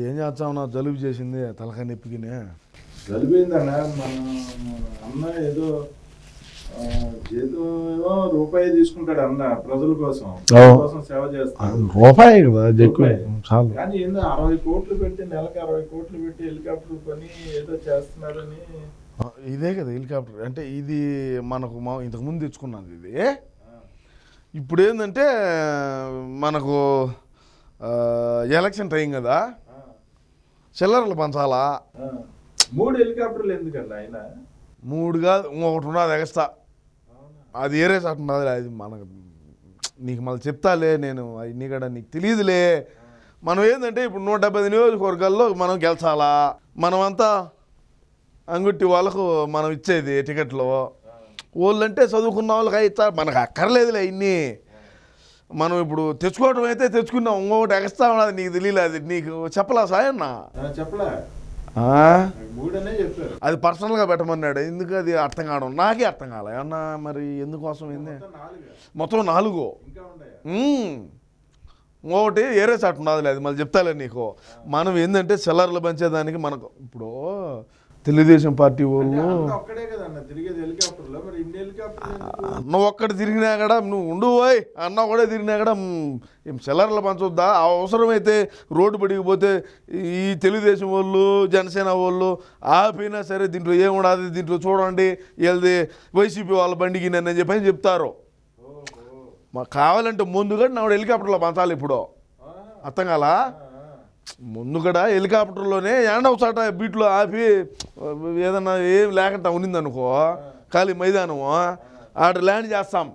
ఏం చేస్తాం నా జలుబు చేసింది తలకాయ నొప్పికినే. జరిపోయిందన్న మన అన్న ఏదో ఆ, ఏమో రూపాయి తీసుకుంటాడు అన్న ప్రజల కోసం. ప్రజల కోసం సేవ చేస్తాడు. రూపాయి కదా ఎక్కువ రూపాయి. చాలు. కానీ ఏందో అరవై కోట్లు పెట్టి నెలకు అరవై కోట్లు పెట్టి హెలికాప్టర్ పని ఏదో చేస్తున్నారని ఆ, ఇదే కదా హెలికాప్టర్. అంటే ఇది మనకు మా ఇంతకు ముందు తెచ్చుకున్నది ఇది. ఇప్పుడు ఏంటంటే మనకు ఎలక్షన్ టైం కదా. చిల్లరలు పంచాలా. మూడు హెలికాప్టర్లు ఎందుకన్నా ఆయన? మూడు కాదు ఇంకొకటి ఉన్నది ఎగస్ట్రా అవునా? అది ఏరే చాటు ఉన్నది అది మనకు నీకు మళ్ళీ చెప్తాలే నేను అన్నీ కూడా నీకు తెలియదులే. మనం ఏంటంటే ఇప్పుడు నూట డెబ్బై ఐదు నియోజకవర్గాల్లో మనం గెలిచాలా? మనమంతా అంగుట్టి వాళ్ళకు మనం ఇచ్చేది టికెట్లు. వాళ్ళంటే చదువుకున్న వాళ్ళకి ఇస్తారు మనకు అక్కర్లేదులే ఇన్ని. మనం ఇప్పుడు తెచ్చుకోవడం అయితే తెచ్చుకున్నాం ఇంకొకటి ఎగస్ట్రా ఉన్నది నీకు తెలియలేదు అది నీకు చెప్పలా సాయన్న? చెప్పలే. అది పర్సనల్గా పెట్టమన్నాడు ఎందుకు అది అర్థం కావడం? నాకే అర్థం కాలే ఏమన్నా మరి ఎందుకోసం ఏంది? మొత్తం నాలుగు. ఇంకొకటి ఏరే చాటు ఉన్నది లేదు మళ్ళీ చెప్తాలే నీకు. మనం ఏంటంటే సెల్లర్లు పంచేదానికి మనకు ఇప్పుడు తెలుగుదేశం పార్టీ వాళ్ళు నువ్వు ఒక్కటి తిరిగినా కూడా నువ్వు ఉండు పోయ్ అన్న కూడా తిరిగినా కూడా ఏం సెల్లర్లు పంచొద్దా? అవసరమైతే రోడ్డు పడిగిపోతే ఈ తెలుగుదేశం వాళ్ళు జనసేన వాళ్ళు ఆపినా సరే దీంట్లో ఏముండదు దీంట్లో చూడండి వీళ్ళది వైసీపీ వాళ్ళ బండికి నన్ను చెప్పి అని చెప్తారు. మాకు కావాలంటే ముందుగా నాడు హెలికాప్టర్లో పంచాలి ఇప్పుడు. అర్థం కాలా? ఆ, ముందు కూడా హెలికాప్టర్లోనే ఏండవ చాట బీట్లో ఆపి ఏదన్నా ఏం లేకుండా ఉన్నిందనుకో ఖాళీ మైదానము? ఆడ ల్యాండ్ చేస్తాం.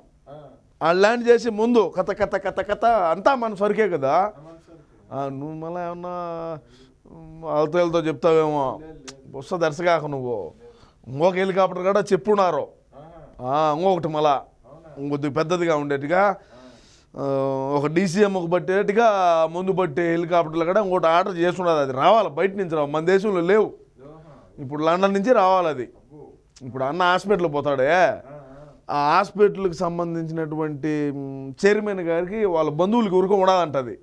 ఆ. ల్యాండ్ చేసి ముందు కథ కథ కథ కథ అంతా మన సరికే కదా? నువ్వు మళ్ళీ ఏమన్నా అవతలతో చెప్తావేమో? వస్తా దర్శకాక నువ్వు. ఇంకొక హెలికాప్టర్ కూడా చెప్పున్నారు. ఇంకొకటి మళ్ళా. ఇంకొద్ది పెద్దదిగా ఉండేట్టుగా ఒక డీసీఎంకు పట్టేట్టుగా ముందు పట్టే హెలికాప్టర్లు కూడా ఇంకోటి ఆర్డర్ చేస్తున్నది అది రావాలి బయట నుంచి రావు మన దేశంలో లేవు. ఇప్పుడు లండన్ నుంచి రావాలి అది. ఇప్పుడు అన్న హాస్పిటల్ పోతాడే. ఆ, హాస్పిటల్కి సంబంధించినటువంటి చైర్మన్ గారికి వాళ్ళ బంధువులకి ఊరుకో ఉండదంటది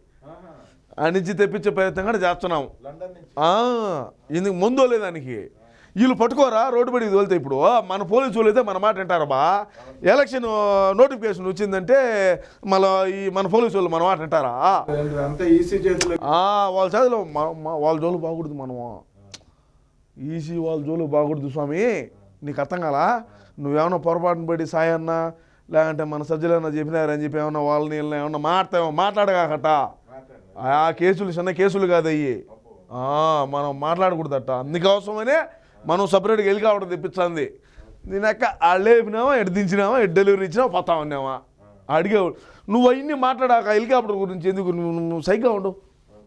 నుంచి తెప్పించే ప్రయత్నం కూడా చేస్తున్నాం. ఇందుకు ముందో దానికి? వీళ్ళు పట్టుకోరా రోడ్డు పడి తోలితే ఇప్పుడు. మన పోలీసు వాళ్ళు అయితే మన మాట వింటారా బా? ఎలక్షన్ నోటిఫికేషన్ వచ్చిందంటే మళ్ళీ ఈ మన పోలీసు వాళ్ళు మన మాట వింటారా? ఏంటి, అంతా ఈసీ చేతిలో. ఆ, వాళ్ళ చదిలో వాళ్ళ జోలు బాగుడదు మనము. ఈసీ వాళ్ళ జోలు బాగుడదు స్వామి. నీకు అర్థం కాలా? నువ్వేమన్నా పొరపాటున పడి సాయన్న లేదంటే మన సజ్జలన్న చెప్పినారని చెప్పి ఏమన్నా వాళ్ళని వీళ్ళని ఏమన్నా మాట్లాడతామో మాట్లాడగాకట? ఆ కేసులు చిన్న కేసులు కాదు అయ్యి. మనం మాట్లాడకూడదట. అందుకోసమనే మనం సపరేట్గా హెలికాప్టర్ తెప్పించింది. నేను ఎక్క ఆ లేపినావా ఎటు దించినావా ఎటు డెలివరీ ఇచ్చినావా పోతా ఉన్నావా? అడిగేవాడు నువ్వు అవన్నీ మాట్లాడాక హెలికాప్టర్ గురించి ఎందుకు? నువ్వు నువ్వు సైగ్గా ఉండు.